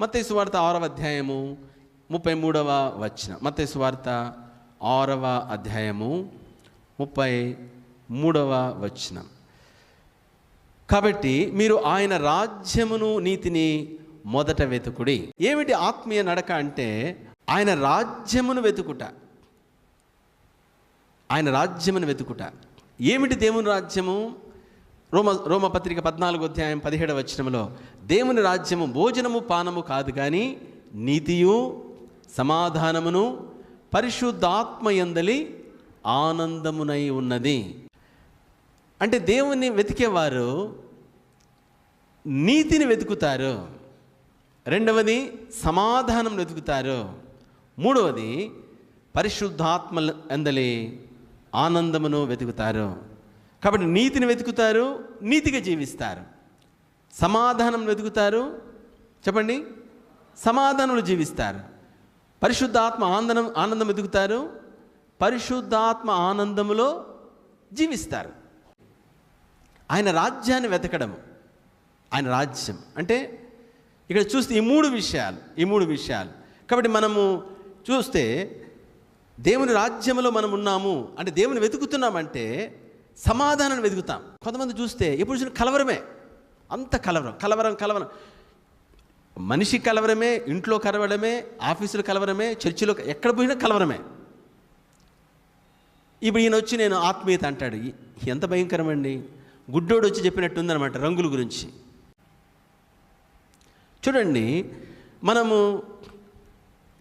మత్తే సువార్త ఆరవ అధ్యాయము ముప్పై మూడవ వచనం. మత్తయి సువార్త ఆరవ అధ్యాయము ముప్పై మూడవ వచనం. కాబట్టి మీరు ఆయన రాజ్యమును నీతిని మొదట వెతుకుడి. ఏమిటి ఆత్మీయ నడక అంటే ఆయన రాజ్యమును వెతుకుట. ఆయన రాజ్యమును వెతుకుట. ఏమిటి దేవుని రాజ్యము? రోమ రోమపత్రిక పద్నాలుగు అధ్యాయం పదిహేడవ వచనంలో దేవుని రాజ్యము భోజనము పానము కాదు కానీ నీతియు సమాధానమును పరిశుద్ధాత్మయందలి ఆనందమునై ఉన్నది. అంటే దేవుని వెతికేవారు నీతిని వెతుకుతారు. రెండవది సమాధానం వెతుకుతారు. మూడవది పరిశుద్ధాత్మ అందలి ఆనందమును వెతుకుతారు. కాబట్టి నీతిని వెతుకుతారు నీతిగా జీవిస్తారు. సమాధానం వెతుకుతారు చెప్పండి? సమాధానంలో జీవిస్తారు. పరిశుద్ధాత్మ ఆనందం ఆనందం వెతుకుతారు పరిశుద్ధాత్మ ఆనందములో జీవిస్తారు. ఆయన రాజ్యాన్ని వెతకడం ఆయన రాజ్యం. అంటే ఇక్కడ చూస్తే ఈ మూడు విషయాలు ఈ మూడు విషయాలు. కాబట్టి మనము చూస్తే దేవుని రాజ్యంలో మనం ఉన్నాము అంటే దేవుని వెతుకుతున్నామంటే సమాధానాన్ని వెతుకుతాం. కొంతమంది చూస్తే ఎప్పుడు చూసిన కలవరమే? అంత కలవరం కలవరం కలవరం. మనిషి కలవరమే ఇంట్లో కలవడమే ఆఫీసులో కలవరమే చర్చిలో ఎక్కడ పోయినా కలవరమే. ఇప్పుడు ఈయన వచ్చి నేను ఆత్మీయత అంటాడు. ఎంత భయంకరమండి. గుడ్డోడు వచ్చి చెప్పినట్టు ఉందన్నమాట రంగుల గురించి. చూడండి మనము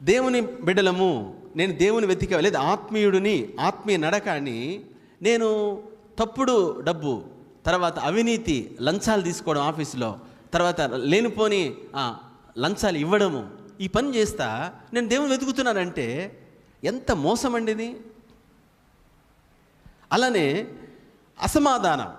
దేవుని బిడ్డలము నేను దేవుని వెతిక లేదా ఆత్మీయుడిని ఆత్మీయ నడక అని నేను తప్పుడు డబ్బు తర్వాత అవినీతి లంచాలు తీసుకోవడం ఆఫీసులో తర్వాత లేనిపోని లంచాలు ఇవ్వడము ఈ పని చేస్తా నేను దేవుని వెతుకుతున్నానంటే ఎంత మోసం అండి ఇది అలానే అసమాధానం.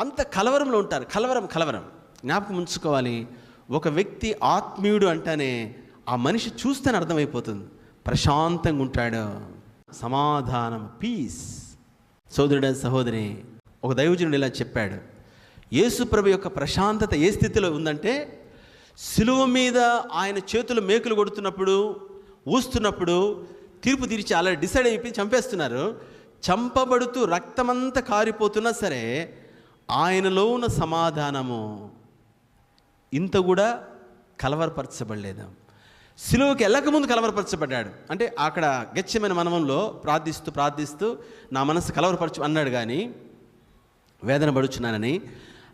అంత కలవరంలో ఉంటారు కలవరం కలవరం. జ్ఞాపకం ఉంచుకోవాలి. ఒక వ్యక్తి ఆత్మీయుడు అంటేనే ఆ మనిషి చూస్తేనే అర్థమైపోతుంది. ప్రశాంతంగా ఉంటాడు. సమాధానం పీస్. సోదరుడ సహోదరి ఒక దైవజనుడు ఇలా చెప్పాడు. యేసుప్రభు యొక్క ప్రశాంతత ఏ స్థితిలో ఉందంటే సిలువ మీద ఆయన చేతులు మేకులు కొడుతున్నప్పుడు ఊస్తున్నప్పుడు తీర్పు తీర్చి అలా డిసైడ్ అయిపోయి చంపేస్తున్నారు. చంపబడుతూ రక్తమంతా కారిపోతున్నా సరే ఆయనలో ఉన్న సమాధానము ఇంత కూడా కలవరపరచబడలేదు. సిలువకి వెళ్ళకముందు కలవరపరచబడ్డాడు. అంటే అక్కడ గచ్చమైన మనవంలో ప్రార్థిస్తూ ప్రార్థిస్తూ నా మనసు కలవరపరచు అన్నాడు కానీ వేదన పడుచున్నానని.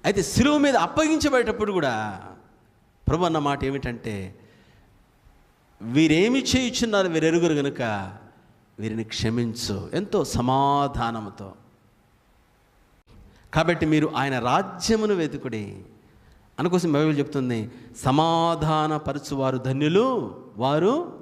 అయితే సిలువ మీద అప్పగించబడేటప్పుడు కూడా ప్రభు అన్న మాట ఏమిటంటే వీరేమి చేయుచున్నారు వీరెరుగురు గనుక వీరిని క్షమించు. ఎంతో సమాధానముతో. కాబట్టి మీరు ఆయన రాజ్యమును వెతుకుడి అనుకోసం బైబిల్ చెప్తుంది సమాధానపరచువారు ధన్యులు వారు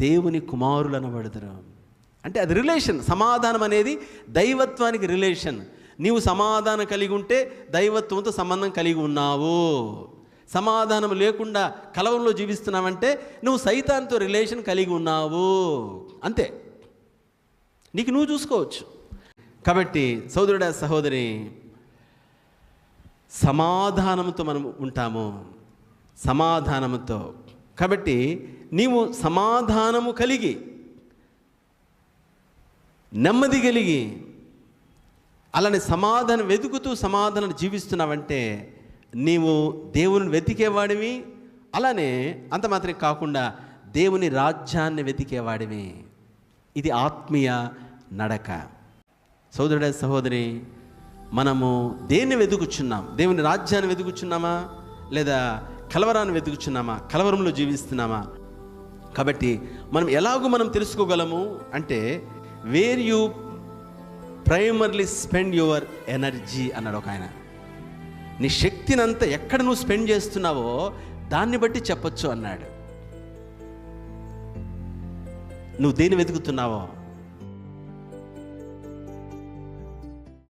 దేవుని కుమారులు అనబడతారు అంటే అది రిలేషన్ సమాధానం అనేది దైవత్వానికి రిలేషన్. నీవు సమాధానం కలిగి ఉంటే దైవత్వంతో సంబంధం కలిగి ఉన్నావు. సమాధానం లేకుండా కలవంలో జీవిస్తున్నావంటే నువ్వు సైతాన్తో రిలేషన్ కలిగి ఉన్నావు. అంతే. నీకు నువ్వు చూసుకోవచ్చు. కాబట్టి సోదరుడ సహోదరి సమాధానంతో మనం ఉంటాము. సమాధానముతో. కాబట్టి నీవు సమాధానము కలిగి నెమ్మది కలిగి అలానే సమాధానం వెతుకుతూ సమాధానం జీవిస్తున్నావంటే నీవు దేవుని వెతికేవాడివి అలానే అంత మాత్రమే కాకుండా దేవుని రాజ్యాన్ని వెతికేవాడివి. ఇది ఆత్మీయ నడక. సోదరుడ సహోదరి మనము దేన్ని వెతుకుచున్నాం? దేవుని రాజ్యాన్ని వెతుకుచున్నామా? లేదా కలవరాన్ని వెతుకుచున్నామా? కలవరంలో జీవిస్తున్నామా? కాబట్టి మనం ఎలాగో మనం తెలుసుకోగలము అంటే where you primarily spend your energy అన్నాడు ఒక ఆయన. నీ శక్తిని అంతా ఎక్కడ నువ్వు స్పెండ్ చేస్తున్నావో దాన్ని బట్టి చెప్పొచ్చు అన్నాడు. నువ్వు దేన్ని వెతుకుతున్నావో